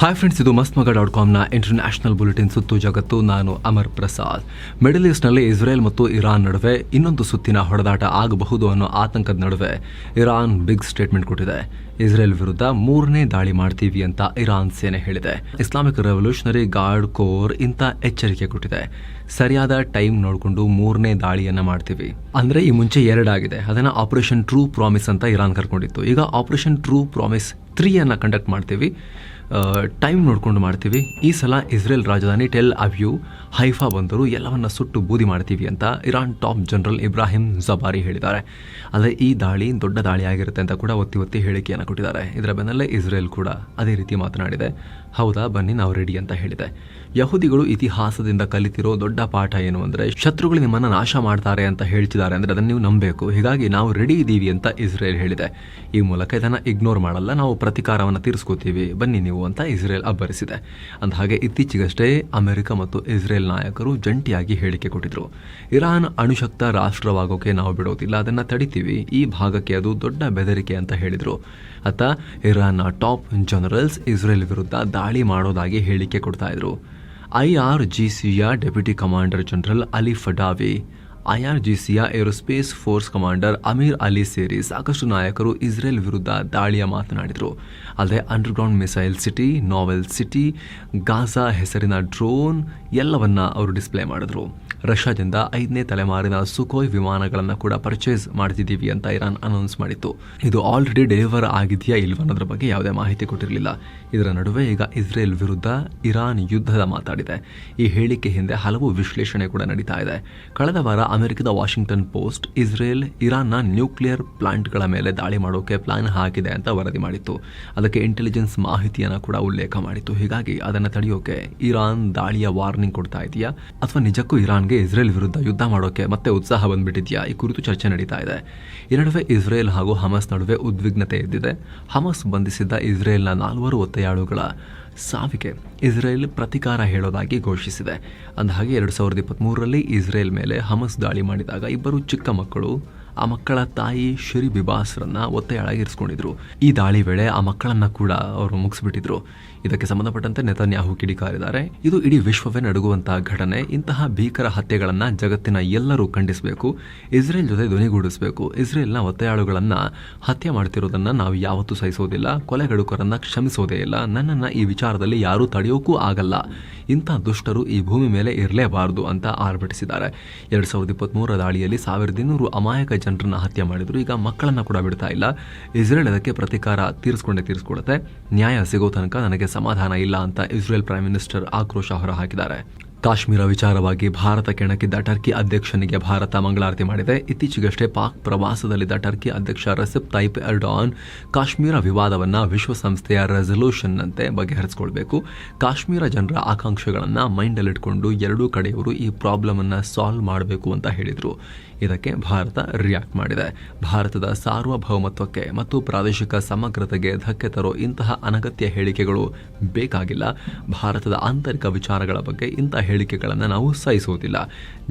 Hi friends ಇದು ಮಸ್ತ್ ಮಗ ಡಾಟ್ ಕಾಮ್ನ ಇಂಟರ್ನ್ಯಾಷನಲ್ ಬುಲೆಟಿನ್ ಸುತ್ತು ಜಗತ್ತು. ನಾನು ಅಮರ್ ಪ್ರಸಾದ್. ಮಿಡಲ್ ಈಸ್ಟ್ನಲ್ಲಿ ಇಸ್ರೇಲ್ ಮತ್ತು ಇರಾನ್ ನಡುವೆ ಇನ್ನೊಂದು ಸುತ್ತಿನ ಹೊಡೆದಾಟ ಆಗಬಹುದು ಅನ್ನೋ ಆತಂಕದ ನಡುವೆ ಇರಾನ್ ಬಿಗ್ ಸ್ಟೇಟ್ಮೆಂಟ್ ಕೊಟ್ಟಿದೆ. ಇಸ್ರೇಲ್ ವಿರುದ್ಧ ಮೂರನೇ ದಾಳಿ ಮಾಡ್ತೀವಿ ಅಂತ ಇರಾನ್ ಸೇನೆ ಹೇಳಿದೆ. ಇಸ್ಲಾಮಿಕ್ ರೆವಲ್ಯೂಷನರಿ ಗಾರ್ಡ್ ಕೋರ್ ಇಂಥ ಎಚ್ಚರಿಕೆ ಕೊಟ್ಟಿದೆ. ಸರಿಯಾದ ಟೈಮ್ ನೋಡಿಕೊಂಡು ಮೂರನೇ ದಾಳಿಯನ್ನು ಮಾಡ್ತೀವಿ. ಅಂದರೆ ಈ ಮುಂಚೆ ಎರಡಾಗಿದೆ. ಅದನ್ನು ಆಪರೇಷನ್ ಟ್ರೂ ಪ್ರಾಮಿಸ್ ಅಂತ ಇರಾನ್ ಕರ್ಕೊಂಡಿತ್ತು. ಈಗ ಆಪರೇಷನ್ ಟ್ರೂ ಪ್ರಾಮಿಸ್ ತ್ರೀಯನ್ನು ಕಂಡಕ್ಟ್ ಮಾಡ್ತೀವಿ. ಟೈಮ್ ನೋಡ್ಕೊಂಡು ಮಾಡ್ತೀವಿ. ಈ ಸಲ ಇಸ್ರೇಲ್ ರಾಜಧಾನಿ ಟೆಲ್ ಅವ್ಯೂ ಹೈಫಾ ಬಂದರು, ಎಲ್ಲವನ್ನ ಸುಟ್ಟು ಬೂದಿ ಮಾಡ್ತೀವಿ ಅಂತ Iran top general Ibrahim Jabbari ಹೇಳಿದ್ದಾರೆ. ಅಲ್ಲದೆ ಈ ದಾಳಿ ದೊಡ್ಡ ದಾಳಿ ಆಗಿರುತ್ತೆ ಅಂತ ಕೂಡ ಒತ್ತಿ ಒತ್ತಿ ಹೇಳಿಕೆಯನ್ನು ಕೊಟ್ಟಿದ್ದಾರೆ. ಇದರ ಬೆನ್ನಲ್ಲೇ ಇಸ್ರೇಲ್ ಕೂಡ ಅದೇ ರೀತಿ ಮಾತನಾಡಿದೆ. ಹೌದಾ, ಬನ್ನಿ ನಾವು ರೆಡಿ ಅಂತ ಹೇಳಿದೆ. ಯಹೂದಿಗಳು ಇತಿಹಾಸದಿಂದ ಕಲಿತಿರೋ ದೊಡ್ಡ ಪಾಠ ಏನು ಅಂದರೆ, ಶತ್ರುಗಳು ನಿಮ್ಮನ್ನು ನಾಶ ಮಾಡ್ತಾರೆ ಅಂತ ಹೇಳ್ತಿದ್ದಾರೆ ಅಂದರೆ ಅದನ್ನು ನೀವು ನಂಬಬೇಕು ಹೀಗಾಗಿ ನಾವು ರೆಡಿ ಇದ್ದೀವಿ ಅಂತ ಇಸ್ರೇಲ್ ಹೇಳಿದೆ. ಈ ಮೂಲಕ ಇದನ್ನು ಇಗ್ನೋರ್ ಮಾಡಲ್ಲ, ನಾವು ಪ್ರತಿಕಾರವನ್ನು ತೀರಿಸ್ಕೋತೀವಿ. ಬನ್ನಿ ನೀವು ಅಂತ ಇಸ್ರೇಲ್ ಅಬ್ಬರಿಸಿದೆ. ಅಂದ ಹಾಗೆ ಇತ್ತೀಚೆಗಷ್ಟೇ ಅಮೆರಿಕ ಮತ್ತು ಇಸ್ರೇಲ್ ನಾಯಕರು ಜಂಟಿಯಾಗಿ ಹೇಳಿಕೆ ಕೊಟ್ಟಿದ್ರು. ಇರಾನ್ ಅಣುಶಕ್ತ ರಾಷ್ಟ್ರವಾಗೋಕೆ ನಾವು ಬಿಡೋದಿಲ್ಲ, ಅದನ್ನ ತಡಿತೀವಿ. ಈ ಭಾಗಕ್ಕೆ ಅದು ದೊಡ್ಡ ಬೆದರಿಕೆ ಅಂತ ಹೇಳಿದರು. ಅತ್ತ ಇರಾನ್ನ ಟಾಪ್ ಜನರಲ್ಸ್ ಇಸ್ರೇಲ್ ವಿರುದ್ಧ ದಾಳಿ ಮಾಡೋದಾಗಿ ಹೇಳಿಕೆ ಕೊಡ್ತಾ ಇದ್ರು. I R deputy commander general Ali Fadavi ಐಆರ್ಜಿಸಿಯ aerospace force commander Amir Ali ಸೇರಿ ಸಾಕಷ್ಟು ನಾಯಕರು ಇಸ್ರೇಲ್ ವಿರುದ್ಧ ದಾಳಿಯ ಮಾತನಾಡಿದರು. ಅಲ್ಲದೆ underground missile city, naval city, Gaza ಹೆಸರಿನ ಡ್ರೋನ್ ಎಲ್ಲವನ್ನ ಅವರು ಡಿಸ್ಪ್ಲೇ ಮಾಡಿದ್ರು. ರಷ್ಯಾದಿಂದ ಐದನೇ ತಲೆಮಾರಿನ ಸುಖೋಯ್ ವಿಮಾನಗಳನ್ನು ಕೂಡ ಪರ್ಚೇಸ್ ಮಾಡ್ತಿದ್ದೀವಿ ಅಂತ ಇರಾನ್ ಅನೌನ್ಸ್ ಮಾಡಿತ್ತು. ಇದು ಆಲ್ರೆಡಿ ಡೆಲಿವರ್ ಆಗಿದೆಯಾ ಇಲ್ವ ಅನ್ನೋದ್ರ ಬಗ್ಗೆ ಯಾವುದೇ ಮಾಹಿತಿ ಕೊಟ್ಟಿರಲಿಲ್ಲ. ಇದರ ನಡುವೆ ಈಗ ಇಸ್ರೇಲ್ ವಿರುದ್ಧ ಇರಾನ್ ಯುದ್ಧದ ಮಾತಾಡಿದೆ. ಈ ಹೇಳಿಕೆ ಹಿಂದೆ ಹಲವು ವಿಶ್ಲೇಷಣೆ ಕೂಡ ನಡೀತಾ ಇದೆ. ಕಳೆದ ವಾರ ಅಮೆರಿಕದ ವಾಷಿಂಗ್ಟನ್ ಪೋಸ್ಟ್ ಇಸ್ರೇಲ್ ಇರಾನ್ನ ನ್ಯೂಕ್ಲಿಯರ್ ಪ್ಲಾಂಟ್ಗಳ ಮೇಲೆ ದಾಳಿ ಮಾಡೋಕೆ ಪ್ಲಾನ್ ಹಾಕಿದೆ ಅಂತ ವರದಿ ಮಾಡಿತ್ತು. ಅದಕ್ಕೆ ಇಂಟೆಲಿಜೆನ್ಸ್ ಮಾಹಿತಿಯನ್ನು ಕೂಡ ಉಲ್ಲೇಖ ಮಾಡಿತ್ತು. ಹೀಗಾಗಿ ಅದನ್ನು ತಡೆಯೋಕೆ ಇರಾನ್ ದಾಳಿಯ ವಾರ್ನಿಂಗ್ ಕೊಡ್ತಾ ಇದೆಯಾ? ಅಥವಾ ನಿಜಕ್ಕೂ ಇರಾನ್ಗೆ ಇಸ್ರೇಲ್ ವಿರುದ್ಧ ಯುದ್ಧ ಮಾಡೋಕೆ ಮತ್ತೆ ಉತ್ಸಾಹ ಬಂದ್ಬಿಟ್ಟಿದ್ಯಾ? ಈ ಕುರಿತು ಚರ್ಚೆ ನಡೀತಾ ಇದೆ. ಈ ನಡುವೆ ಇಸ್ರೇಲ್ ಹಾಗೂ ಹಮಸ್ ನಡುವೆ ಉದ್ವಿಗ್ನತೆ ಎದ್ದಿದೆ. ಹಮಸ್ ಬಂಧಿಸಿದ್ದ ಇಸ್ರೇಲ್ನ ನಾಲ್ವರು ಒತ್ತೆಯಾಳುಗಳ ಸಾವಿಗೆ ಇಸ್ರೇಲ್ ಪ್ರತಿಕಾರ ಹೇಳೋದಾಗಿ ಘೋಷಿಸಿದೆ. ಅಂದಹಾಗೆ, ಎರಡು ಸಾವಿರದ ಇಪ್ಪತ್ತ್ಮೂರರಲ್ಲಿ ಇಸ್ರೇಲ್ ಮೇಲೆ ಹಮಸ್ ದಾಳಿ ಮಾಡಿದಾಗ ಇಬ್ಬರು ಚಿಕ್ಕ ಮಕ್ಕಳು ಆ ಮಕ್ಕಳ ತಾಯಿ ಶರಿ ಬಿಬಾಸ್ರನ್ನ ಒತ್ತೆಯಳಗಿರಿಸ್ಕೊಂಡಿದ್ರು ಈ ದಾಳಿ ವೇಳೆ ಆ ಮಕ್ಕಳನ್ನ ಕೂಡ ಅವರು ಮುಗಿಸ್ಬಿಟ್ಟಿದ್ರು. ಇದಕ್ಕೆ ಸಂಬಂಧಪಟ್ಟಂತೆ ನೆತನ್ಯಾಹು ಕಿಡಿಕಾರಿದ್ದಾರೆ. ಇದು ಇಡೀ ವಿಶ್ವವೇ ನಡುಗುವಂತಹ ಘಟನೆ. ಇಂತಹ ಭೀಕರ ಹತ್ಯೆಗಳನ್ನ ಜಗತ್ತಿನ ಎಲ್ಲರೂ ಖಂಡಿಸಬೇಕು. ಇಸ್ರೇಲ್ ಜೊತೆ ಧ್ವನಿಗೂಡಿಸಬೇಕು. ಇಸ್ರೇಲ್ನ ಒತ್ತೆಯಾಳುಗಳನ್ನ ಹತ್ಯೆ ಮಾಡ್ತಿರೋದನ್ನ ನಾವು ಯಾವತ್ತೂ ಸಹಿಸೋದಿಲ್ಲ. ಕೊಲೆಗಡುಕರನ್ನ ಕ್ಷಮಿಸೋದೇ ಇಲ್ಲ. ನನ್ನನ್ನ ಈ ವಿಚಾರದಲ್ಲಿ ಯಾರೂ ತಡೆಯೋಕ್ಕೂ ಆಗಲ್ಲ. ಇಂಥ ದುಷ್ಟರು ಈ ಭೂಮಿ ಮೇಲೆ ಇರಲೇಬಾರದು ಅಂತ ಆರ್ಭಟಿಸಿದ್ದಾರೆ. ಎರಡ್ ಸಾವಿರದ ಇಪ್ಪತ್ಮೂರರ ದಾಳಿಯಲ್ಲಿ ಸಾವಿರದ ಇನ್ನೂರು ಅಮಾಯಕ ಜನರನ್ನ ಹತ್ಯೆ ಮಾಡಿದ್ರು. ಈಗ ಮಕ್ಕಳನ್ನ ಕೂಡ ಬಿಡ್ತಾ ಇಲ್ಲ. ಇಸ್ರೇಲ್ ಅದಕ್ಕೆ ಪ್ರತಿಕಾರ ತೀರಿಸ್ಕೊಂಡೇ ತೀರಿಸ್ಕೊಡುತ್ತೆ. ನ್ಯಾಯ ಸಿಗೋ ತನಕ ನನಗೆ ಸಮಾಧಾನ ಇಲ್ಲ ಅಂತ ಇಸ್ರೇಲ್ ಪ್ರೈಮ್ ಮಿನಿಸ್ಟರ್ ಆಕ್ರೋಶ ಹೊರಹಾಕಿದ್ದಾರೆ. ಕಾಶ್ಮೀರ ವಿಚಾರವಾಗಿ ಭಾರತ ಕೆಣಕಿದ್ದ ಟರ್ಕಿ ಅಧ್ಯಕ್ಷನಿಗೆ ಭಾರತ ಮಂಗಳಾರತಿ ಮಾಡಿದೆ. ಇತ್ತೀಚೆಗಷ್ಟೇ ಪಾಕ್ ಪ್ರವಾಸದಲ್ಲಿದ್ದ ಟರ್ಕಿ ಅಧ್ಯಕ್ಷ ರೆಸಿಪ್ ತೈಪ್ ಎರ್ಡಾನ್ ಕಾಶ್ಮೀರ ವಿವಾದವನ್ನ ವಿಶ್ವಸಂಸ್ಥೆಯ ರೆಸಲ್ಯೂಷನ್ನಂತೆ ಬಗೆಹರಿಸಿಕೊಳ್ಬೇಕು. ಕಾಶ್ಮೀರ ಜನರ ಆಕಾಂಕ್ಷೆಗಳನ್ನು ಮೈಂಡಲ್ಲಿಟ್ಕೊಂಡು ಎರಡೂ ಕಡೆಯವರು ಈ ಪ್ರಾಬ್ಲಮ್ ಅನ್ನ ಸಾಲ್ವ್ ಮಾಡಬೇಕು ಅಂತ ಹೇಳಿದರು. ಇದಕ್ಕೆ ಭಾರತ ರಿಯಾಕ್ಟ್ ಮಾಡಿದೆ. ಭಾರತದ ಸಾರ್ವಭೌಮತ್ವಕ್ಕೆ ಮತ್ತು ಪ್ರಾದೇಶಿಕ ಸಮಗ್ರತೆಗೆ ಧಕ್ಕೆ ತರೋ ಇಂತಹ ಅನಗತ್ಯ ಹೇಳಿಕೆಗಳು ಬೇಕಾಗಿಲ್ಲ. ಭಾರತದ ಆಂತರಿಕ ವಿಚಾರಗಳ ಬಗ್ಗೆ ಇಂತಹ ಹೇಳಿಕೆಗಳನ್ನು ನಾವು ಸಹಿಸುವುದಿಲ್ಲ.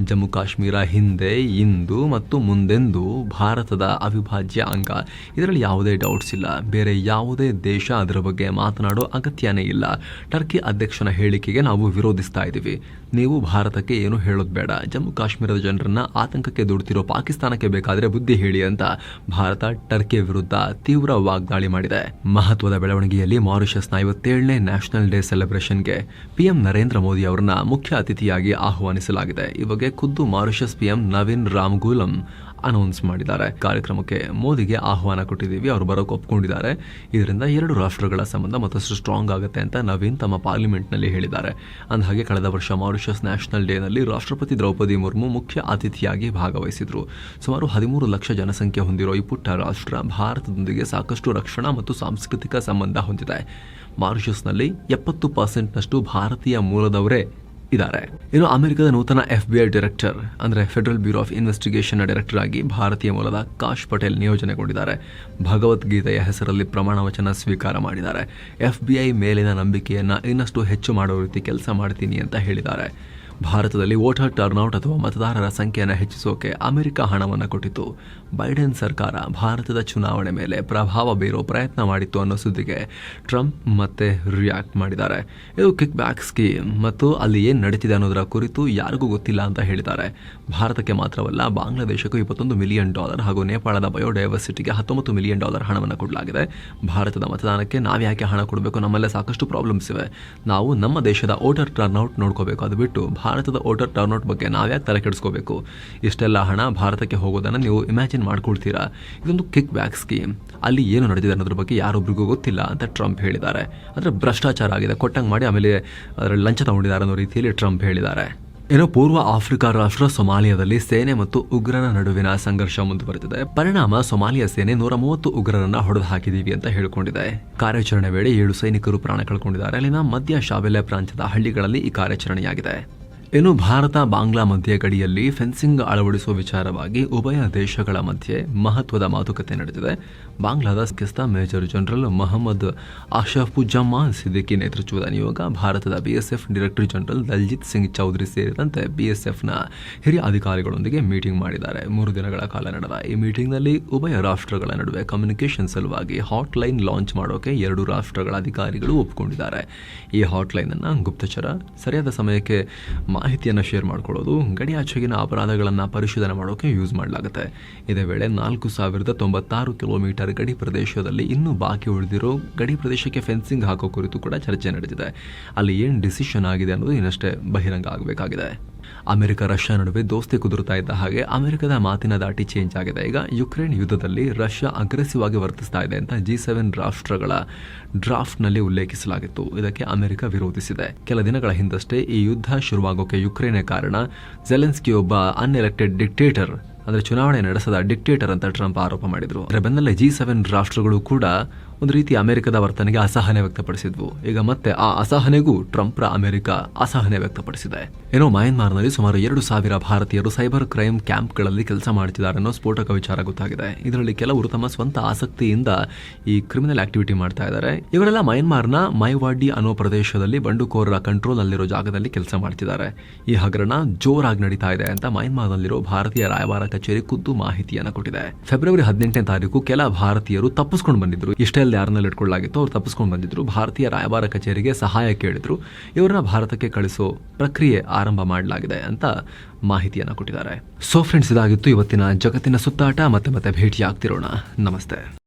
ಜಮ್ಮು ಕಾಶ್ಮೀರ ಹಿಂದೆ, ಇಂದು ಮತ್ತು ಮುಂದೆಂದು ಭಾರತದ ಅವಿಭಾಜ್ಯ ಅಂಗ. ಇದರಲ್ಲಿ ಯಾವುದೇ ಡೌಟ್ಸ್ ಇಲ್ಲ. ಬೇರೆ ಯಾವುದೇ ದೇಶ ಅದರ ಬಗ್ಗೆ ಮಾತನಾಡೋ ಅಗತ್ಯನೇ ಇಲ್ಲ. ಟರ್ಕಿ ಅಧ್ಯಕ್ಷನ ಹೇಳಿಕೆಗೆ ನಾವು ವಿರೋಧಿಸ್ತಾ ಇದ್ದೀವಿ. ನೀವು ಭಾರತಕ್ಕೆ ಏನು ಹೇಳೋದು ಬೇಡ. ಜಮ್ಮು ಕಾಶ್ಮೀರದ ಜನರನ್ನ ಆತಂಕಕ್ಕೆ ದುಡ್ತಿರೋ ಪಾಕಿಸ್ತಾನಕ್ಕೆ ಬೇಕಾದರೆ ಬುದ್ಧಿ ಹೇಳಿ ಅಂತ ಭಾರತ ಟರ್ಕಿ ವಿರುದ್ಧ ತೀವ್ರ ವಾಗ್ದಾಳಿ ಮಾಡಿದೆ. ಮಹತ್ವದ ಬೆಳವಣಿಗೆಯಲ್ಲಿ ಮಾರಿಷಸ್ನ ಐವತ್ತೇಳನೇ ನ್ಯಾಷನಲ್ ಡೇ ಸೆಲೆಬ್ರೇಷನ್ಗೆ ಪಿಎಂ ನರೇಂದ್ರ ಮೋದಿ ಅವರನ್ನ ಮುಖ್ಯ ಅತಿಥಿಯಾಗಿ ಆಹ್ವಾನಿಸಲಾಗಿದೆ. ಈ ಬಗ್ಗೆ ಖುದ್ದು Mauritius PM Navin Ramgoolam announce ಮಾಡಿದ್ದಾರೆ. ಕಾರ್ಯಕ್ರಮಕ್ಕೆ ಮೋದಿಗೆ ಆಹ್ವಾನ ಕೊಟ್ಟಿದ್ದೀವಿ. ಅವರು ಬರೋಕೆ ಒಪ್ಕೊಂಡಿದ್ದಾರೆ. ಇದರಿಂದ ಎರಡು ರಾಷ್ಟ್ರಗಳ ಸಂಬಂಧ ಮತ್ತಷ್ಟು ಸ್ಟ್ರಾಂಗ್ ಆಗುತ್ತೆ ಅಂತ ನವೀನ್ ತಮ್ಮ ಪಾರ್ಲಿಮೆಂಟ್ನಲ್ಲಿ ಹೇಳಿದ್ದಾರೆ. ಅಂದಹಾಗೆ ಕಳೆದ ವರ್ಷ ಮಾರಿಷಸ್ ನ್ಯಾಷನಲ್ ಡೇನಲ್ಲಿ ರಾಷ್ಟ್ರಪತಿ ದ್ರೌಪದಿ ಮುರ್ಮು ಮುಖ್ಯ ಅತಿಥಿಯಾಗಿ ಭಾಗವಹಿಸಿದ್ರು. ಸುಮಾರು ಹದಿಮೂರು ಲಕ್ಷ ಜನಸಂಖ್ಯೆ ಹೊಂದಿರೋ ಈ ಪುಟ್ಟ ರಾಷ್ಟ್ರ ಭಾರತದೊಂದಿಗೆ ಸಾಕಷ್ಟು ರಕ್ಷಣಾ ಮತ್ತು ಸಾಂಸ್ಕೃತಿಕ ಸಂಬಂಧ ಹೊಂದಿದೆ. ಮಾರಿಷಸ್ನಲ್ಲಿ ಎಪ್ಪತ್ತು ಪರ್ಸೆಂಟ್ನಷ್ಟು ಭಾರತೀಯ ಮೂಲದವರೇ ಇದ್ದಾರೆ. ಇನ್ನು ಅಮೆರಿಕದ ನೂತನ ಎಫ್ಬಿಐ ಡೈರೆಕ್ಟರ್, ಅಂದ್ರೆ federal bureau of investigation director ಆಗಿ ಭಾರತೀಯ ಮೂಲದ ಕಾಶ್ ಪಟೇಲ್ ನಿಯೋಜನೆಗೊಂಡಿದ್ದಾರೆ. ಭಗವದ್ಗೀತೆಯ ಹೆಸರಲ್ಲಿ ಪ್ರಮಾಣ ವಚನ ಸ್ವೀಕಾರ ಮಾಡಿದ್ದಾರೆ. ಎಫ್ಬಿಐ ಮೇಲಿನ ನಂಬಿಕೆಯನ್ನ ಇನ್ನಷ್ಟು ಹೆಚ್ಚು ಮಾಡೋ ರೀತಿ ಕೆಲಸ ಮಾಡ್ತೀನಿ ಅಂತ ಹೇಳಿದ್ದಾರೆ. ಭಾರತದಲ್ಲಿ ವೋಟರ್ ಟರ್ನ್ಔಟ್ ಅಥವಾ ಮತದಾರರ ಸಂಖ್ಯೆಯನ್ನು ಹೆಚ್ಚಿಸೋಕೆ ಅಮೆರಿಕ ಹಣವನ್ನು ಕೊಟ್ಟಿತು ಬೈಡೆನ್ ಸರ್ಕಾರ ಭಾರತದ ಚುನಾವಣೆ ಮೇಲೆ ಪ್ರಭಾವ ಬೀರೋ ಪ್ರಯತ್ನ ಮಾಡಿತ್ತು ಅನ್ನೋ ಸುದ್ದಿಗೆ ಟ್ರಂಪ್ ಮತ್ತೆ ರಿಯಾಕ್ಟ್ ಮಾಡಿದ್ದಾರೆ. ಇದು ಕಿಕ್ ಬ್ಯಾಕ್ ಸ್ಕೀಮ್ ಮತ್ತು ಅಲ್ಲಿ ಏನು ನಡೀತಿದೆ ಅನ್ನೋದರ ಕುರಿತು ಯಾರಿಗೂ ಗೊತ್ತಿಲ್ಲ ಅಂತ ಹೇಳಿದ್ದಾರೆ. ಭಾರತಕ್ಕೆ ಮಾತ್ರವಲ್ಲ, ಬಾಂಗ್ಲಾದೇಶಕ್ಕೂ ಇಪ್ಪತ್ತೊಂದು ಮಿಲಿಯನ್ ಡಾಲರ್ ಹಾಗೂ ನೇಪಾಳದ ಬಯೋಡೈವರ್ಸಿಟಿಗೆ ಹತ್ತೊಂಬತ್ತು ಮಿಲಿಯನ್ ಡಾಲರ್ ಹಣವನ್ನು ಕೊಡಲಾಗಿದೆ. ಭಾರತದ ಮತದಾನಕ್ಕೆ ನಾವು ಯಾಕೆ ಹಣ ಕೊಡಬೇಕು ನಮ್ಮಲ್ಲೇ ಸಾಕಷ್ಟು ಪ್ರಾಬ್ಲಮ್ಸ್ ಇವೆ. ನಾವು ನಮ್ಮ ದೇಶದ ವೋಟರ್ ಟರ್ನ್ಔಟ್ ನೋಡ್ಕೋಬೇಕು. ಅದು ಬಿಟ್ಟು ಭಾರತದ ವೋಟರ್ ಟರ್ನ್ಔಟ್ ಬಗ್ಗೆ ನಾವ್ಯಾಕೆ ತಲೆ ಕೆಡಿಸ್ಕೋಬೇಕು? ಇಷ್ಟೆಲ್ಲ ಹಣ ಭಾರತಕ್ಕೆ ಹೋಗೋದನ್ನು ನೀವು ಇಮ್ಯಾಜಿನ್ ಮಾಡ್ಕೊಳ್ತೀರಾ? ಇದೊಂದು ಕಿಕ್ ಬ್ಯಾಕ್ ಸ್ಕೀಮ್. ಅಲ್ಲಿ ಏನು ನಡೆದಿದೆ ಅನ್ನೋದ್ರ ಬಗ್ಗೆ ಯಾರೊಬ್ರಿಗೂ ಗೊತ್ತಿಲ್ಲ ಅಂತ ಟ್ರಂಪ್ ಹೇಳಿದ್ದಾರೆ. ಅಂದರೆ ಭ್ರಷ್ಟಾಚಾರ ಆಗಿದೆ. ಕೊಟ್ಟಂಗೆ ಮಾಡಿ ಆಮೇಲೆ ಅದರಲ್ಲಿ ಲಂಚ ತಗೊಂಡಿದ್ದಾರೆ ಅನ್ನೋ ರೀತಿಯಲ್ಲಿ ಟ್ರಂಪ್ ಹೇಳಿದ್ದಾರೆ. ಏನೋ ಪೂರ್ವ ಆಫ್ರಿಕಾ ರಾಷ್ಟ್ರ ಸೊಮಾಲಿಯಾದಲ್ಲಿ ಸೇನೆ ಮತ್ತು ಉಗ್ರರ ನಡುವಿನ ಸಂಘರ್ಷ ಮುಂದುವರೆದಿದೆ. ಪರಿಣಾಮ ಸೊಮಾಲಿಯಾ ಸೇನೆ ನೂರ ಮೂವತ್ತು ಉಗ್ರರನ್ನ ಹೊಡೆದು ಹಾಕಿದೀವಿ ಅಂತ ಹೇಳಿಕೊಂಡಿದೆ. ಕಾರ್ಯಾಚರಣೆ ವೇಳೆ ಏಳು ಸೈನಿಕರು ಪ್ರಾಣ ಕಳ್ಕೊಂಡಿದ್ದಾರೆ. ಅಲ್ಲಿನ ಮಧ್ಯ ಶಾಬೆಲೆ ಪ್ರಾಂತ್ಯದ ಹಳ್ಳಿಗಳಲ್ಲಿ ಈ ಕಾರ್ಯಾಚರಣೆಯಾಗಿದೆ. ಇನ್ನು ಭಾರತ ಬಾಂಗ್ಲಾ ಮಧ್ಯೆ ಗಡಿಯಲ್ಲಿ ಫೆನ್ಸಿಂಗ್ ಅಳವಡಿಸುವ ವಿಚಾರವಾಗಿ ಉಭಯ ದೇಶಗಳ ಮಧ್ಯೆ ಮಹತ್ವದ ಮಾತುಕತೆ ನಡೆದಿದೆ. ಬಾಂಗ್ಲಾದ ಕಿಸ್ತಾ ಮೇಜರ್ ಜನರಲ್ ಮೊಹಮ್ಮದ್ ಅಶಫುಜ್ಜಮಾನ್ ಸಿದ್ದಿಕಿ ನೇತೃತ್ವದ ನಿಯೋಗ, ಭಾರತದ BSF director general Daljit Singh Chawdhary ಸೇರಿದಂತೆ ಬಿಎಸ್ಎಫ್ನ ಹಿರಿಯ ಅಧಿಕಾರಿಗಳೊಂದಿಗೆ ಮೀಟಿಂಗ್ ಮಾಡಿದ್ದಾರೆ. ಮೂರು ದಿನಗಳ ಕಾಲ ನಡೆದ ಈ ಮೀಟಿಂಗ್ನಲ್ಲಿ ಉಭಯ ರಾಷ್ಟ್ರಗಳ ನಡುವೆ ಕಮ್ಯುನಿಕೇಷನ್ ಸಲುವಾಗಿ ಹಾಟ್ಲೈನ್ ಲಾಂಚ್ ಮಾಡೋಕೆ ಎರಡು ರಾಷ್ಟ್ರಗಳ ಅಧಿಕಾರಿಗಳು ಒಪ್ಪಿಕೊಂಡಿದ್ದಾರೆ. ಈ ಹಾಟ್ಲೈನ್ ಅನ್ನು ಗುಪ್ತಚರ ಸರಿಯಾದ ಸಮಯಕ್ಕೆ ಮಾಹಿತಿಯನ್ನು ಶೇರ್ ಮಾಡ್ಕೊಳ್ಳೋದು. ಗಡಿಯಾಚೆಗಿನ ಅಪರಾಧಗಳನ್ನು ಪರಿಶೋಧನೆ ಮಾಡೋಕೆ ಯೂಸ್ ಮಾಡಲಾಗುತ್ತೆ. ಇದೇ ವೇಳೆ ನಾಲ್ಕು ಸಾವಿರದ ತೊಂಬತ್ತಾರು ಕಿಲೋಮೀಟರ್ ಗಡಿ ಪ್ರದೇಶದಲ್ಲಿ ಇನ್ನೂ ಬಾಕಿ ಉಳಿದಿರೋ ಗಡಿ ಪ್ರದೇಶಕ್ಕೆ ಫೆನ್ಸಿಂಗ್ ಹಾಕೋ ಕುರಿತು ಕೂಡ ಚರ್ಚೆ ನಡೆದಿದೆ. ಅಲ್ಲಿ ಏನು ಡಿಸಿಷನ್ ಆಗಿದೆ ಅನ್ನೋದು ಇನ್ನಷ್ಟೇ ಬಹಿರಂಗ ಆಗಬೇಕಾಗಿದೆ. ಅಮೆರಿಕ, ರಷ್ಯಾ ನಡುವೆ ದೋಸ್ತಿ ಕುದುರುತ್ತಾ ಇದ್ದ ಹಾಗೆ ಅಮೆರಿಕದ ಮಾತಿನ ದಾಟಿ ಚೇಂಜ್ ಆಗಿದೆ. ಈಗ ಯುಕ್ರೇನ್ ಯುದ್ಧದಲ್ಲಿ ರಷ್ಯಾ ಅಗ್ರೆಸಿವ್ ಆಗಿ ವರ್ತಿಸ್ತಾ ಇದೆ ಅಂತ ಜಿ ಸೆವೆನ್ ರಾಷ್ಟ್ರಗಳ ಡ್ರಾಫ್ಟ್ನಲ್ಲಿ ಉಲ್ಲೇಖಿಸಲಾಗಿತ್ತು. ಇದಕ್ಕೆ ಅಮೆರಿಕ ವಿರೋಧಿಸಿದೆ. ಕೆಲ ದಿನಗಳ ಹಿಂದಷ್ಟೇ ಈ ಯುದ್ಧ ಶುರುವಾಗೋಕೆ ಯುಕ್ರೇನ್ ಕಾರಣ ಜೆಲೆನ್ಸ್ಕಿ ಒಬ್ಬ ಅನ್ಎಲೆಕ್ಟೆಡ್ ಡಿಕ್ಟೇಟರ್ ಅಂದ್ರೆ ಚುನಾವಣೆ ನಡೆಸದ ಡಿಕ್ಟೇಟರ್ ಅಂತ ಟ್ರಂಪ್ ಆರೋಪ ಮಾಡಿದ್ರು. ಅದರ ಬೆನ್ನಲ್ಲೇ ಜಿ ಸೆವೆನ್ ರಾಷ್ಟ್ರಗಳು ಕೂಡ ಒಂದು ರೀತಿ ಅಮೆರಿಕದ ವರ್ತನೆಗೆ ಅಸಹನೆ ವ್ಯಕ್ತಪಡಿಸಿದ್ವು. ಈಗ ಮತ್ತೆ ಆ ಅಸಹನೆಗೂ ಟ್ರಂಪ್ರ ಅಮೆರಿಕ ಅಸಹನೆ ವ್ಯಕ್ತಪಡಿಸಿದೆ. ಏನೋ ಮಯನ್ಮಾರ್ನಲ್ಲಿ ಸುಮಾರು ಎರಡು ಸಾವಿರ ಭಾರತೀಯರು ಸೈಬರ್ ಕ್ರೈಮ್ ಕ್ಯಾಂಪ್ಗಳಲ್ಲಿ ಕೆಲಸ ಮಾಡ್ತಿದ್ದಾರೆ ಅನ್ನೋ ಸ್ಫೋಟಕ ವಿಚಾರ ಗೊತ್ತಾಗಿದೆ. ಇದರಲ್ಲಿ ಕೆಲವರು ತಮ್ಮ ಸ್ವಂತ ಆಸಕ್ತಿಯಿಂದ ಈ ಕ್ರಿಮಿನಲ್ ಆಕ್ಟಿವಿಟಿ ಮಾಡ್ತಾ ಇದ್ದಾರೆ. ಇವರೆಲ್ಲ ಮಯನ್ಮಾರ್ನ ಮೈವಾಡಿ ಅನ್ನೋ ಪ್ರದೇಶದಲ್ಲಿ ಬಂಡುಕೋರರ ಕಂಟ್ರೋಲ್ ಅಲ್ಲಿರೋ ಜಾಗದಲ್ಲಿ ಕೆಲಸ ಮಾಡ್ತಿದ್ದಾರೆ. ಈ ಹಗರಣ ಜೋರಾಗಿ ನಡೀತಾ ಇದೆ ಅಂತ ಮಯನ್ಮಾರ್ನಲ್ಲಿರೋ ಭಾರತೀಯ ರಾಯಭಾರ ಕಚೇರಿ ಖುದ್ದು ಮಾಹಿತಿಯನ್ನು ಕೊಟ್ಟಿದೆ. ಫೆಬ್ರವರಿ ಹದಿನೆಂಟನೇ ತಾರೀಕು ಕೆಲ ಭಾರತೀಯರು ತಪ್ಪಿಸ್ಕೊಂಡು ಬಂದಿದ್ರು. ಇಷ್ಟೆಲ್ಲ ಯಾರನ್ನೆಲ್ಲ ಇಟ್ಕೊಳ್ಳಾಗಿತ್ತು ಅವ್ರು ತಪ್ಪಿಸ್ಕೊಂಡು ಬಂದಿದ್ರು. ಭಾರತೀಯ ರಾಯಭಾರ ಕಚೇರಿಗೆ ಸಹಾಯ ಕೇಳಿದ್ರು. ಇವ್ರನ್ನ ಭಾರತಕ್ಕೆ ಕಳಿಸೋ ಪ್ರಕ್ರಿಯೆ ಆರಂಭ ಮಾಡಲಾಗಿದೆ ಅಂತ ಮಾಹಿತಿಯನ್ನು ಕೊಟ್ಟಿದ್ದಾರೆ. ಸೊ ಫ್ರೆಂಡ್ಸ್ ಇದಾಗಿತ್ತು ಇವತ್ತಿನ ಜಗತ್ತಿನ ಸುತ್ತಾಟ. ಮತ್ತೆ ಮತ್ತೆ ಭೇಟಿ ಆಗ್ತಿರೋಣ ನಮಸ್ತೆ.